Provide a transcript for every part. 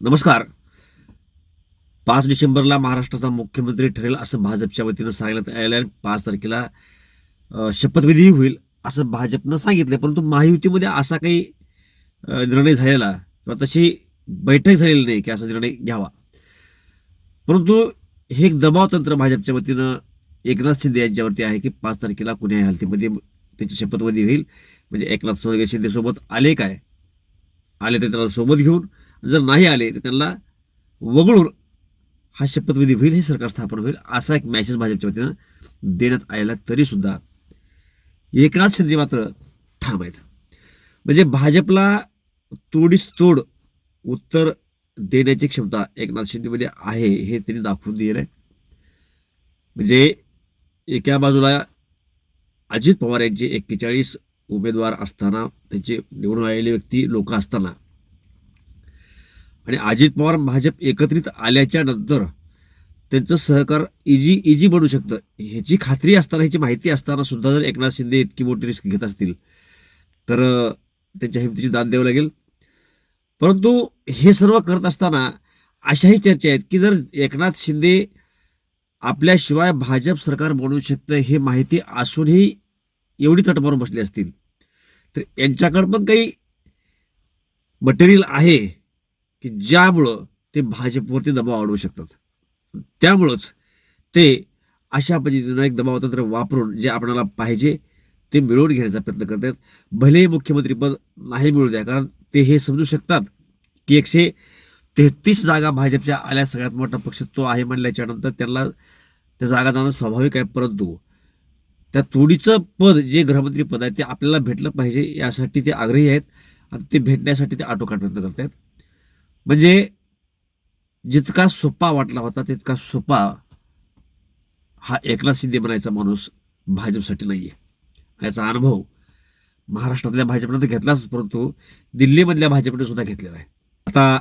नमस्कार. पाच डिसेंबरला महाराष्ट्राचा मुख्यमंत्री ठरेल असं भाजपच्या वतीनं सांगण्यात आलेलं आणि पाच तारखेला शपथविधी होईल असं भाजपनं सांगितलं परंतु महायुतीमध्ये असा काही निर्णय झालेला किंवा तशी बैठक झालेली नाही की असा निर्णय घ्यावा. परंतु हे एक दबाव तंत्र भाजपच्या वतीनं एकनाथ शिंदे यांच्यावरती आहे की पाच तारखेला कुण्याही हालतीमध्ये त्यांची शपथविधी होईल. म्हणजे एकनाथ सोनगे शिंदेसोबत आले काय? आले तर त्यांना सोबत घेऊन जर नाही आले तर त्यांना वगळून हा शपथविधी होईल हे सरकार स्थापन होईल असा एक मॅसेज भाजपच्या वतीनं देण्यात आलेला तरीसुद्धा एकनाथ शिंदे मात्र ठाम आहेत. म्हणजे भाजपला तोडीस तोड उत्तर देण्याची क्षमता एकनाथ शिंदेमध्ये आहे हे त्यांनी दाखवून दिलेलं आहे. म्हणजे एका बाजूला अजित पवार यांचे एक्केचाळीस उमेदवार असताना त्यांचे निवडून आलेले व्यक्ती लोक असताना आणि अजित पवार भाजप एकत्रित आल्याच्यानंतर त्यांचं सहकार इजी इजी बनू शकतं. ह्याची खात्री असताना ह्याची माहिती असताना सुद्धा जर एकनाथ शिंदे इतकी मोठी रिस्क घेत असतील तर त्यांच्या हिमतीची दाद द्यावं लागेल. परंतु हे सर्व करत असताना अशाही चर्चा आहेत की जर एकनाथ शिंदे आपल्याशिवाय भाजप सरकार बनवू शकतं हे माहिती असूनही एवढी तटमारून बसले बसली असतील तर यांच्याकडं पण काही मटेरियल आहे. की ज्यामुळं ते भाजपवरती दबाव वाढवू शकतात. त्यामुळंच ते अशा पद्धतीनं एक दबावतंत्र वापरून जे आपणाला पाहिजे ते मिळवून घेण्याचा प्रयत्न करतात भले मुख्यमंत्रीपद नाही मिळू द्या कारण ते हे समजू शकतात की एकशे तेहतीस जागा भाजपच्या आल्या सगळ्यात मोठा पक्ष तो आहे म्हणल्याच्या नंतर त्यांना त्या जागा जाणं स्वाभाविक आहे परंतु त्या तोडीचं पद जे गृहमंत्री पद आहे ते आपल्याला भेटलं पाहिजे यासाठी ते आग्रही आहेत आणि ते भेटण्यासाठी ते आटोकाट प्रयत्न करत आहेत. म्हणजे जितका सोपा वाटला होता तितका सोपा हा एकनाथ शिंदे म्हणायचा माणूस भाजपसाठी नाही आहे याचा अनुभव महाराष्ट्रातल्या भाजपनं तर घेतलाच परंतु दिल्लीमधल्या भाजपने सुद्धा घेतलेला आहे. आता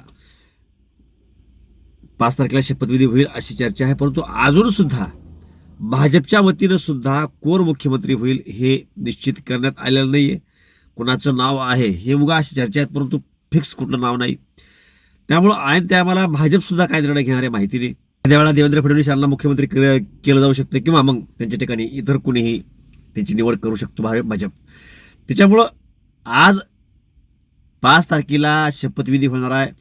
पाच तारखेला शपथविधी होईल अशी चर्चा आहे परंतु अजून सुद्धा भाजपच्या वतीनं सुद्धा कोण मुख्यमंत्री होईल हे निश्चित करण्यात आलेलं नाही आहे कुणाचं नाव आहे हे उगा अशी चर्चा आहेत परंतु फिक्स कुठलं नाव नाही. त्यामुळं ऐन त्या मला भाजप सुद्धा काय निर्णय घेणार आहे माहिती नाही. त्यावेळेला देवेंद्र फडणवीस यांना मुख्यमंत्री केलं जाऊ शकतं किंवा मग त्यांच्या ठिकाणी इतर कुणीही त्यांची निवड करू शकतो भाजप. त्याच्यामुळं आज पाच तारखेला शपथविधी होणार आहे.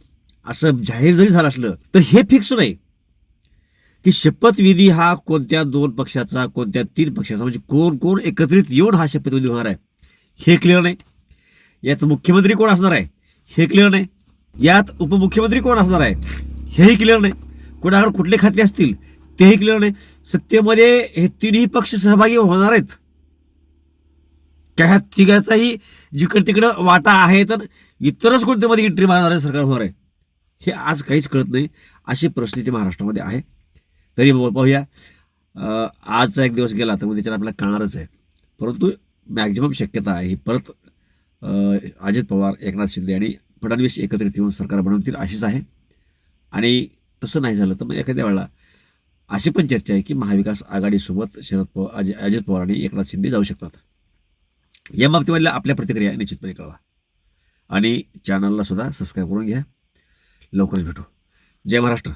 असं जाहीर जरी झालं असलं तर हे फिक्स नाही. की शपथविधी हा कोणत्या दोन पक्षाचा कोणत्या तीन पक्षाचा म्हणजे कोण कोण एकत्रित येऊन हा शपथविधी होणार आहे हे क्लिअर नाही. यात मुख्यमंत्री कोण असणार आहे हे क्लिअर नाही. यात उपमुख्यमंत्री कोण असणार आहे? हेही क्लिअर नाही. कोणाकडे कुठले खाते असतील तेही क्लिअर नाही. सत्तेमध्ये हे तिन्ही पक्ष सहभागी होणार आहेत. त्या ह्या तिघाचाही जिकडं तिकडं वाटा आहे तर इतरच कोणत्या मध्ये एंट्री मारणार आहे सरकार होणार आहे. हे आज काहीच कळत नाही. अशी परिस्थिती महाराष्ट्रामध्ये आहे. तरी पाहूया. आजचा एक दिवस गेला तर मग त्याच्यावर आपल्याला कळणारच आहे. परंतु मॅक्झिमम शक्यता आहे ही. परत अजित पवार एकनाथ शिंदे आणि फडणवीस एकत्रित येऊन सरकार बनवतील अशीच आहे. आणि तसं नाही झालं तर मग एखाद्या वेळेला अशी पण चर्चा आहे की महाविकास आघाडीसोबत शरद पवार अजय अजित पवार आणि एकनाथ शिंदे जाऊ शकतात. या बाबतीमधल्या आपल्या प्रतिक्रिया निश्चितपणे कळवा. आणि चॅनलला सुद्धा सबस्क्राईब करून घ्या. लवकरच भेटू. जय महाराष्ट्र.